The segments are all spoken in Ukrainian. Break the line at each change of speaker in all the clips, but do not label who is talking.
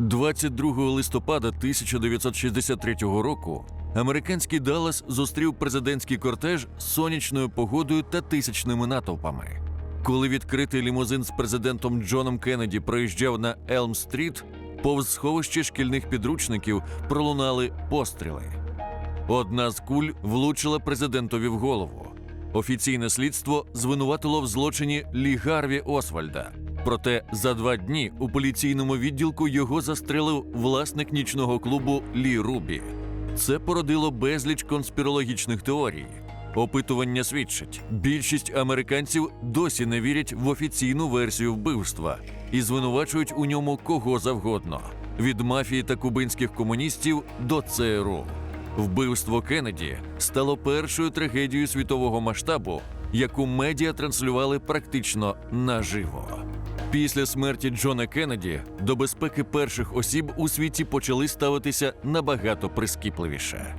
22 листопада 1963 року американський Даллас зустрів президентський кортеж з сонячною погодою та тисячними натовпами. Коли відкритий лімузин з президентом Джоном Кеннеді проїжджав на Елм-стріт, повз сховище шкільних підручників пролунали постріли. Одна з куль влучила президентові в голову. Офіційне слідство звинуватило в злочині Лі Гарві Освальда. Проте за два дні у поліційному відділку його застрелив власник нічного клубу Лі Рубі. Це породило безліч конспірологічних теорій. Опитування свідчить, більшість американців досі не вірять в офіційну версію вбивства і звинувачують у ньому кого завгодно від мафії та кубинських комуністів до ЦРУ. Вбивство Кеннеді стало першою трагедією світового масштабу, яку медіа транслювали практично наживо. Після смерті Джона Кеннеді до безпеки перших осіб у світі почали ставитися набагато прискіпливіше.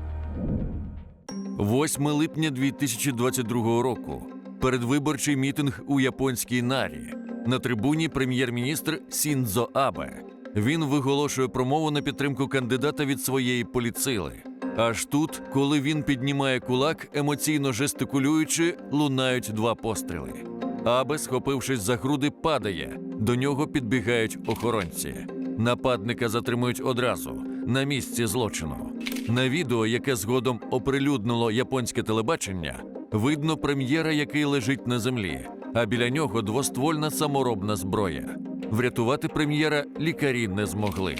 8 липня 2022 року. Передвиборчий мітинг у японській нарі. На трибуні прем'єр-міністр Сіндзо Абе. Він виголошує промову на підтримку кандидата від своєї поліцили. Аж тут, коли він піднімає кулак, емоційно жестикулюючи, лунають два постріли. Абе, схопившись за груди, падає. До нього підбігають охоронці. Нападника затримують одразу на місці злочину. На відео, яке згодом оприлюднило японське телебачення, видно прем'єра, який лежить на землі, а біля нього двоствольна саморобна зброя. Врятувати прем'єра лікарі не змогли.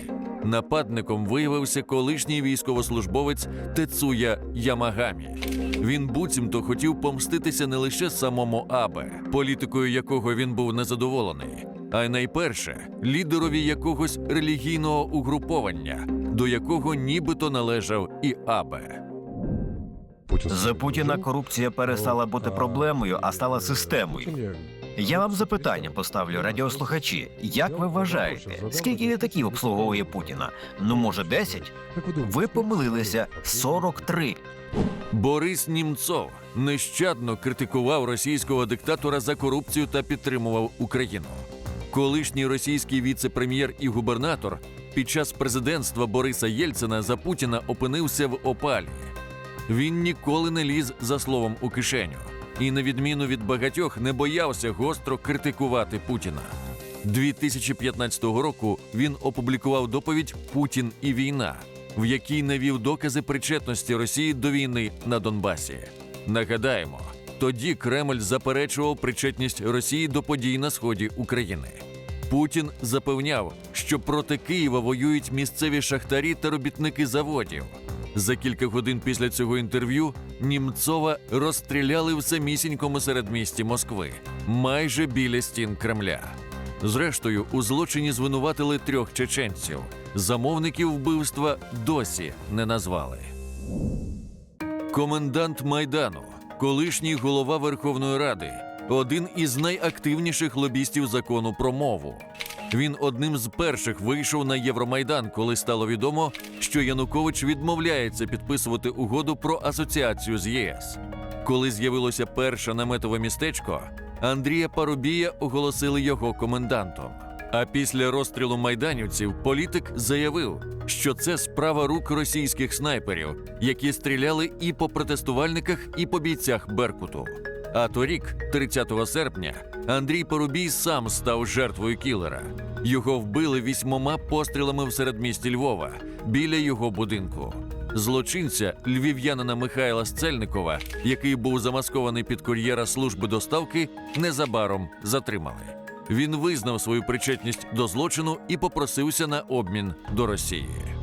Нападником виявився колишній військовослужбовець Тецуя Ямагамі. Він буцімто хотів помститися не лише самому Абе, політикою якого він був незадоволений, а й найперше лідерові якогось релігійного угруповання, до якого нібито належав і Абе.
За Путіна корупція перестала бути проблемою, а стала системою. Я вам запитання поставлю, радіослухачі. Як ви вважаєте, скільки літаків обслуговує Путіна? Ну, може, 10? Ви помилилися 43.
Борис Німцов нещадно критикував російського диктатора за корупцію та підтримував Україну. Колишній російський віце-прем'єр і губернатор під час президентства Бориса Єльцина за Путіна опинився в опалі. Він ніколи не ліз за словом у кишеню і, на відміну від багатьох, не боявся гостро критикувати Путіна. 2015 року він опублікував доповідь Путін і війна, в якій навів докази причетності Росії до війни на Донбасі. Нагадаємо, тоді Кремль заперечував причетність Росії до подій на сході України. Путін запевняв, що проти Києва воюють місцеві шахтарі та робітники заводів. За кілька годин після цього інтерв'ю Німцова розстріляли в самісінькому середмісті Москви, майже біля стін Кремля. Зрештою, у злочині звинуватили трьох чеченців. Замовників вбивства досі не назвали. Комендант Майдану, колишній голова Верховної Ради, один із найактивніших лобістів закону про мову. Він одним з перших вийшов на Євромайдан, коли стало відомо, що Янукович відмовляється підписувати угоду про асоціацію з ЄС. Коли з'явилося перше наметове містечко, Андрія Парубія оголосили його комендантом. А після розстрілу майданівців політик заявив, що це справа рук російських снайперів, які стріляли і по протестувальниках, і по бійцях Беркуту. А торік, 30 серпня, Андрій Порубій сам став жертвою кілера. Його вбили вісьмома пострілами в середмісті Львова біля його будинку. Злочинця львів'янина Михайла Сцельникова, який був замаскований під кур'єра служби доставки, незабаром затримали. Він визнав свою причетність до злочину і попросився на обмін до Росії.